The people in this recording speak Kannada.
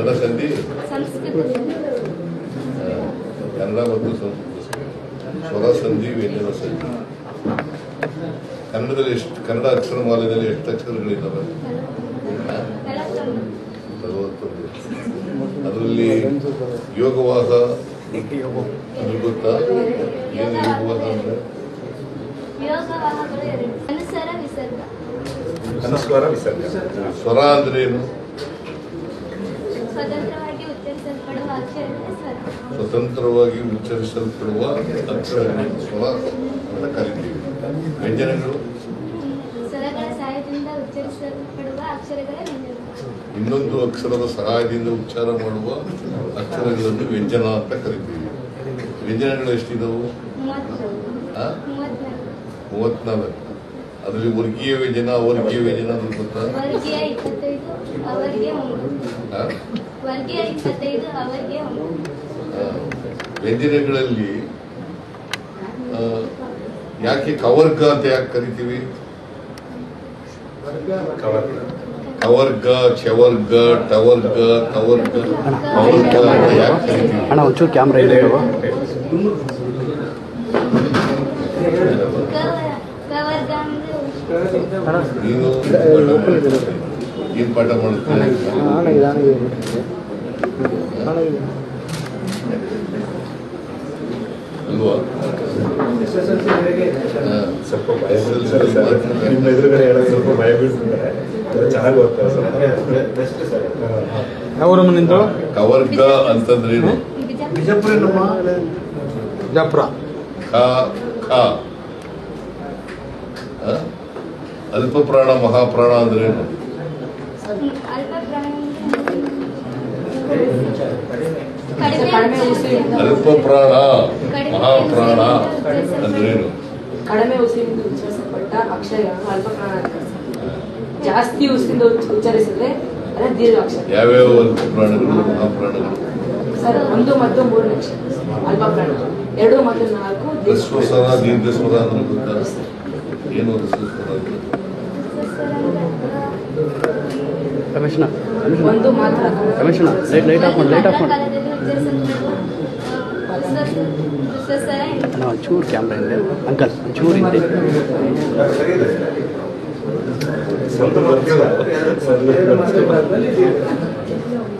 ಕನ್ನಡ ಸಂಧಿ. ಕನ್ನಡ ಮತ್ತು ಸಂಸ್ಕೃತ ಸ್ವರ ಸಂಧಿ ವ್ಯಂಜನ ಸಂಧಿ. ಕನ್ನಡದಲ್ಲಿ ಎಷ್ಟು ಕನ್ನಡ ಅಕ್ಷರಮಾಲೆಯಲ್ಲಿ ಎಷ್ಟು ಅಕ್ಷರಗಳಿದ್ದಾವೆ? ನಲವತ್ತೊಂದು. ಅದರಲ್ಲಿ ಯೋಗವಾದ ಗೊತ್ತಾ? ಏನು ಯೋಗವಾದ ಅಂದ್ರೆ? ಅನುಸ್ವಾರ ವಿಸರ್ಗ. ಸ್ವರ ಅಂದ್ರೆ ಏನು ಸ್ವತಂತ್ರವಾಗಿ ಉಚ್ಚರಿಸಲ್ಪಡುವ ಅಕ್ಷರಗಳೇ ಸ್ವರ ಸ್ವತಂತ್ರವಾಗಿ ಉಚ್ಚರಿಸಲ್ಪಡುವ ಅಕ್ಷರಗಳು ಸ್ವರ ಅಂತ ಕರಿತೀವಿ ವ್ಯಂಜನಗಳು. ಇನ್ನೊಂದು ಅಕ್ಷರದ ಸಹಾಯದಿಂದ ಉಚ್ಚಾರ ಮಾಡುವ ಅಕ್ಷರಗಳನ್ನು ವ್ಯಂಜನ ಅಂತ ಕರಿತೀವಿ. ವ್ಯಂಜನಗಳು ಎಷ್ಟಿದವು? ಮೂವತ್ನಾಲ್ಕು. ಅದರಲ್ಲಿ ವರ್ಗೀಯ ವ್ಯಂಜನ, ಅವರ್ಗೀಯ ವ್ಯಂಜನ ಅಂತ ಗೊತ್ತಾ? ಅವರಿಗೆ ವ್ಯಂಜನಗಳಲ್ಲಿ ಯಾಕೆ ಕವರ್ಗ ಅಂತ ಯಾಕೆ ಕರಿತೀವಿ? ಕವರ್ ಕವರ್ಗ ಚವರ್ಗ ಟವರ್ಗ ಕವರ್ಗ ಕವರ್ಗ ಅಂತ ಯಾಕೆ ಕರಿತೀವಿ? ಅಣ್ಣ ಒಂಚೂರು ಕ್ಯಾಮ್ರಾ ಇದೆ ನೀನು ಏನ್ ಪಾಠ ಮಾಡುತ್ತೆ. ಅಲ್ವಾ. ಸ್ವಲ್ಪ ಭಯ ಬೀಳ್ತಾರೆ ಸರ್. ನಿಮ್ಮ ಎದುರುಗಡೆ ಹೇಳೋದು ಸ್ವಲ್ಪ ಭಯ ಬೀಳ್ತಿದ್ದಾರೆ ಚೆನ್ನಾಗಿ ಓದ್ತಾರೆ ಸರ್. ಯಾವ ಕವರ್ಗ ಅಂತಂದ್ರೇನು ಬಿಜಾಪುರ ಬಿಜಾಪುರ. ಖ ಖ. ಆ? ಅಲ್ಪ ಪ್ರಾಣ ಮಹಾಪ್ರಾಣ ಅಂದ್ರೇನು ಅಲ್ಪ ಪ್ರಾಣ ಮಹಾಪ್ರಾಣ ಅಂದ್ರೇನು? ಕಡಿಮೆ ಉಸಿರಿಂದ ಉಚ್ಚರಿಸಲ್ಪಟ್ಟ ಅಕ್ಷರಗಳನ್ನು ಅಲ್ಪಪ್ರಾಣ ಅಂತ ಕರೆಸ್ತಾರೆ. ಜಾಸ್ತಿ ಉಸಿರಿಂದ ಉಚ್ಚ- ಉಚ್ಚರಿಸಿದ್ರೆ ಅದೇ ದೀರ್ಘಾಕ್ಷರ ಯಾವ್ಯಾವ ಅಲ್ಪ ಪ್ರಾಣಗಳು ಮಹಾಪ್ರಾಣಗಳು? ಸರ್ ಒಂದು ಮತ್ತು ಮೂರು ಅಕ್ಷರ ಅಲ್ಪಪ್ರಾಣ ಎರಡು ಮತ್ತು ನಾಲ್ಕು ದೀರ್ಘ- ಸ್ವರ ದೀರ್ಘ ಸ್ವರ ಅಂದ್ರೆ ಗೊತ್ತಾ? ಏನು ಹ್ರಸ್ವ ಸ್ವರ ಅಂದ್ರೆ? ರಮೇಶಣ್ಣ ಒಂದು ಮಾತ್ರ ರಮೇಶಣ್ಣ ಲೈಟ್ ಲೈಟ್ ಆಫ್ ಮಾಡಿ ಲೈಟ್ ಆಫ್ ಮಾಡಿ ಕಾಲದಲ್ಲಿ ಉಚ್ಚರಿಸಲ್ಪಡುವ ವಿಶ್ವಸರ ಅಣ್ಣ ಒಂಚೂರು ಕ್ಯಾಮ್ರಾ ಹಿಂದೆ ಅಂಕಲ್ ಒಂಚೂರು ಹಿಂದೆ ಸ್ವಲ್ಪ ಬರ್ತಿಲ್ಲ. ಸ್ವಲ್ಪ